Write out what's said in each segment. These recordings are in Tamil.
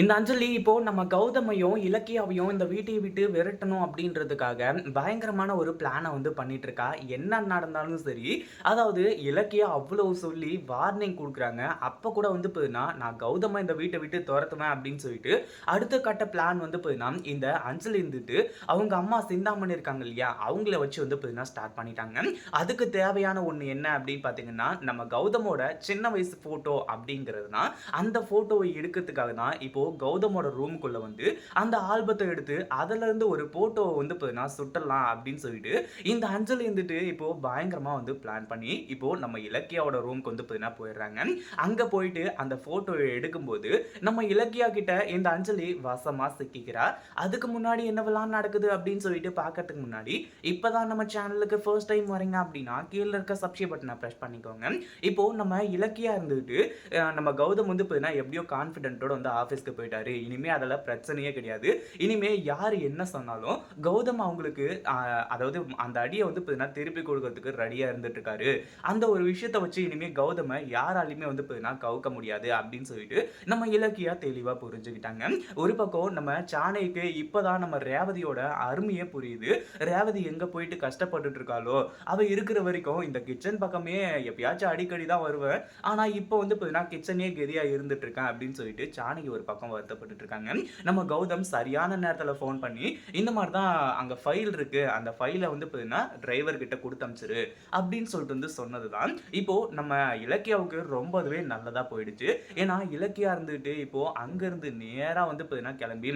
இந்த அஞ்சலி இப்போ நம்ம கௌதமையும் இலக்கியாவையும் இந்த வீட்டை விட்டு விரட்டணும் அப்படின்றதுக்காக பயங்கரமான ஒரு பிளானை வந்து பண்ணிட்டு இருக்கா என்ன நடந்தாலும் சரி அதாவது இலக்கியா அவ்வளவு சொல்லி வார்னிங் கொடுக்குறாங்க. அப்போ கூட வந்து போதுனா நான் கௌதமை இந்த வீட்டை விட்டு துரத்துவேன் அப்படின்னு சொல்லிட்டு அடுத்த கட்ட பிளான் வந்து போதுனா இந்த அஞ்சலி இருந்துட்டு அவங்க அம்மா சிந்தாமணி இருக்காங்க இல்லையா அவங்கள வச்சு வந்து போதுனா ஸ்டார்ட் பண்ணிட்டாங்க. அதுக்கு தேவையான ஒன்று என்ன அப்படின்னு பார்த்தீங்கன்னா நம்ம கௌதமோட சின்ன வயசு ஃபோட்டோ அப்படிங்கிறது தான் அந்த ஃபோட்டோவை எடுக்கிறதுக்காக தான் இப்போ கௌதமோட ரூமுக்குள்ள வந்து அந்த ஆல்பத்தை எடுத்து அதிலேருந்து ஒரு ஃபோட்டோவை வந்து பார்த்தீங்கன்னா சுட்டலாம் அப்படின்னு சொல்லிட்டு இந்த அஞ்சலி இருந்துட்டு இப்போ பயங்கரமாக வந்து பிளான் பண்ணி இப்போது நம்ம இலக்கியாவோட ரூமுக்கு வந்து பார்த்தீங்கன்னா போயிடுறாங்க. அங்கே போயிட்டு அந்த போட்டோவை எடுக்கும்போது நம்ம இலக்கியா கிட்ட இந்த அஞ்சலி வசமாக சிக்கிக்கிறா. அதுக்கு முன்னாடி என்னவெல்லாம் நடக்குது அப்படின்னு சொல்லிட்டு பார்க்கறதுக்கு முன்னாடி இப்பதான் நம்ம சேனலுக்கு ஃபர்ஸ்ட் டைம் வரீங்க அப்படின்னா கீழே இருக்க சப்ஸ்கிரைப் பட்டனை ப்ரெஸ் பண்ணிக்கோங்க. இப்போ நம்ம இலக்கியா இருந்துட்டு நம்ம கௌதம் வந்து பார்த்தீங்கன்னா எப்படியோ கான்ஃபிடென்ட்டோட வந்து ஆஃபீஸ்க்கு போயிட்டாரு. இனிமே அதெல்லாம் பிரச்சனையே கிடையாது. இனிமே யார் என்ன சொன்னாலும் கௌதம் அவங்களுக்கு அதாவது அந்த அடியை வந்து பார்த்தீங்கன்னா திருப்பி கொடுக்கறதுக்கு ரெடியாக இருந்துட்டு இருக்காரு அந்த ஒரு விஷயத்தை வச்சு இனிமே கௌதம யாராலையுமே வந்து பார்த்தீங்கன்னா கவுக்க முடியாது அப்படின்னு சொல்லிட்டு நம்ம இலக்கியா தெளிவாக புரிஞ்சுக்கிட்டாங்க. ஒரு பக்கம் நம்ம சாணைக்கு இப்போதான் நம்ம ரேவதியோட அருமையே புரியுது. ரேவதி எங்க போயிட்டு கஷ்டப்பட்டுட்டு இருக்காளோ அவ இருக்கிற வரைக்கும் இந்த கிச்சன் பக்கமே எப்பயாச்சும் அடிக்கடி தான் வருவேன் ஆனா இப்போ வந்து பார்த்தீங்கன்னா கிச்சனே கெதியா இருந்துட்டு இருக்கேன் அப்படின்னு சொல்லிட்டு சாணகி ஒரு பக்கம் வருத்தப்பட்டுட்டு இருக்காங்க நம்ம கௌதம் சரியான நேரத்தில் ஃபோன் பண்ணி இந்த மாதிரி தான் அங்கே ஃபைல் இருக்கு. அந்த ஃபைலை வந்து பார்த்தீங்கன்னா டிரைவர் கிட்ட கொடுத்து அமிச்சிரு அப்படின்னு சொல்லிட்டு வந்து சொன்னதுதான். இப்போ நம்ம இலக்கியாவுக்கு ரொம்பவே நல்லதாக போயிடுச்சு. ஏன்னா இலக்கியா இருந்துட்டு இப்போ அங்கேருந்து நேராக வந்து பார்த்தீங்கன்னா கிளம்பி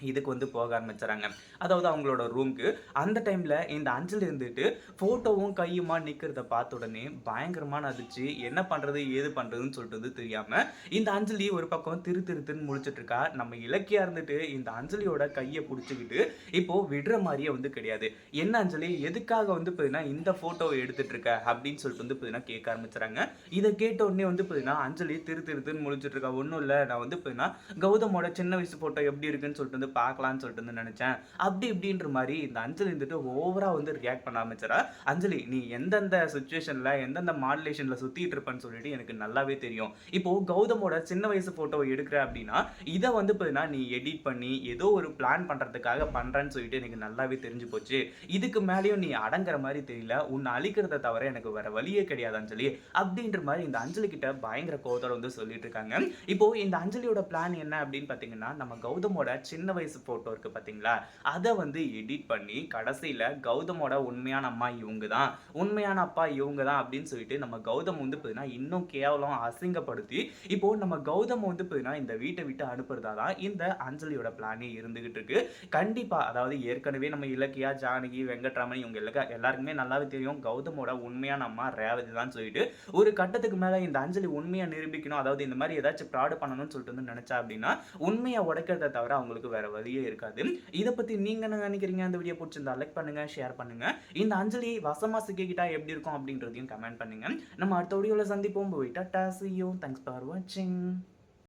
இதுக்கு வந்து போக ஆரம்பிச்சுறாங்க. அதாவது அவங்களோட ரூம்க்கு அந்த டைமில் இந்த அஞ்சலி இருந்துட்டு ஃபோட்டோவும் கையுமா நிற்கிறத பார்த்த உடனே பயங்கரமான அதிர்ச்சி. என்ன பண்ணுறது ஏது பண்ணுறதுன்னு சொல்லிட்டு வந்து தெரியாமல் இந்த அஞ்சலி ஒரு பக்கம் திரு திரு திருன்னு நம்ம இலக்கியா இருந்துட்டு இந்த அஞ்சலியோட கையை பிடிச்சிக்கிட்டு இப்போது விடுற மாதிரியே வந்து கிடையாது. என்ன அஞ்சலி? எதுக்காக வந்து பார்த்தீங்கன்னா இந்த ஃபோட்டோவை எடுத்துட்டு இருக்க அப்படின்னு சொல்லிட்டு வந்து பார்த்தீங்கன்னா கேட்க ஆரம்பிச்சுறாங்க. இதை கேட்ட உடனே வந்து பார்த்தீங்கன்னா அஞ்சலி திரு திரு திருன்னு முழிச்சிட்டு இருக்கா. ஒன்றும் இல்லை. நான் வந்து பார்த்தீங்கன்னா கௌதமோட சின்ன வயசு ஃபோட்டோ எப்படி இருக்குன்னு சொல்லிட்டு வந்து பார்க்கலாம்னு சொல்லிட்டு வந்து நினைச்சேன். அப்படி இப்படின்ற மாதிரி இந்த அஞ்சலி வந்துட்டு ஓவரா வந்து ரியாக்ட் பண்ண ஆரம்பிச்சிடா. அஞ்சலி நீ எந்தெந்த சுச்சுவேஷன்ல எந்தெந்த மாடுலேஷன்ல சுத்திட்டு இருப்பேன்னு சொல்லிட்டு எனக்கு நல்லாவே தெரியும். இப்போ கௌதமோட சின்ன வயசு போட்டோவை எடுக்கிற அப்படின்னா இதை வந்து பார்த்தீங்கன்னா நீ எடிட் பண்ணி ஏதோ ஒரு பிளான் பண்றதுக்காக பண்றேன்னு சொல்லிட்டு எனக்கு நல்லாவே தெரிஞ்சு போச்சு. இதுக்கு மேலேயும் நீ அடங்குற மாதிரி தெரியல. உன்னை அழிக்கிறத தவிர எனக்கு வேற வழியே கிடையாது அஞ்சலி. அப்படின்ற மாதிரி இந்த அஞ்சலி கிட்ட பயங்கர கோவத்தோட வந்து சொல்லிட்டு இருக்காங்க. இப்போ இந்த அஞ்சலியோட பிளான் என்ன அப்படின்னு பார்த்தீங்கன்னா நம்ம கௌதமோட சின்ன வயசு ஃபோட்டோ இருக்குது பார்த்தீங்களா அதை வந்து எடிட் பண்ணி கடைசியில் கௌதமோட உண்மையான அம்மா இவங்க தான் உண்மையான அப்பா இவங்க தான் அப்படின்னு சொல்லிட்டு நம்ம கௌதம் வந்து பார்த்தீங்கன்னா இன்னும் கேவலம் அசிங்கப்படுத்தி இப்போ நம்ம கௌதம் வந்து பார்த்தீங்கன்னா இந்த வீட்டை விட்டு அனுப்புறதா தான் இந்த அஞ்சலியோட பிளானே இருந்துகிட்டு இருக்கு. கண்டிப்பாக அதாவது ஏற்கனவே நம்ம இலக்கியா ஜானகி வெங்கட்ராமன் இவங்க எல்லா எல்லாருக்குமே நல்லாவே தெரியும். கௌதமோட உண்மையான அம்மா ரேவதி தான் சொல்லிட்டு ஒரு கட்டத்துக்கு மேலே இந்த அஞ்சலி உண்மையை நிரூபிக்கணும். அதாவது இந்த மாதிரி ஏதாச்சும் ப்ராடு பண்ணணும்னு சொல்லிட்டு வந்து நினச்சா அப்படின்னா உண்மையை உடைக்கிறத தவிர அவங்களுக்கு வேற வழியே இருக்காது. இதை பத்தி நீங்க என்ன நினைக்கிறீங்க? அந்த வீடியோ பிடிச்சிருந்தா லைக் பண்ணுங்க ஷேர் பண்ணுங்க. இந்த அஞ்சலி வசமா சிக்கிக்கிட்டா எப்படி இருக்கும் அப்படின்றதையும் கமெண்ட் பண்ணுங்க. நம்ம அடுத்த வீடியோல சந்திப்போம். போயிட்டா டாசியோ தேங்க்ஸ் ஃபார் வாட்சிங்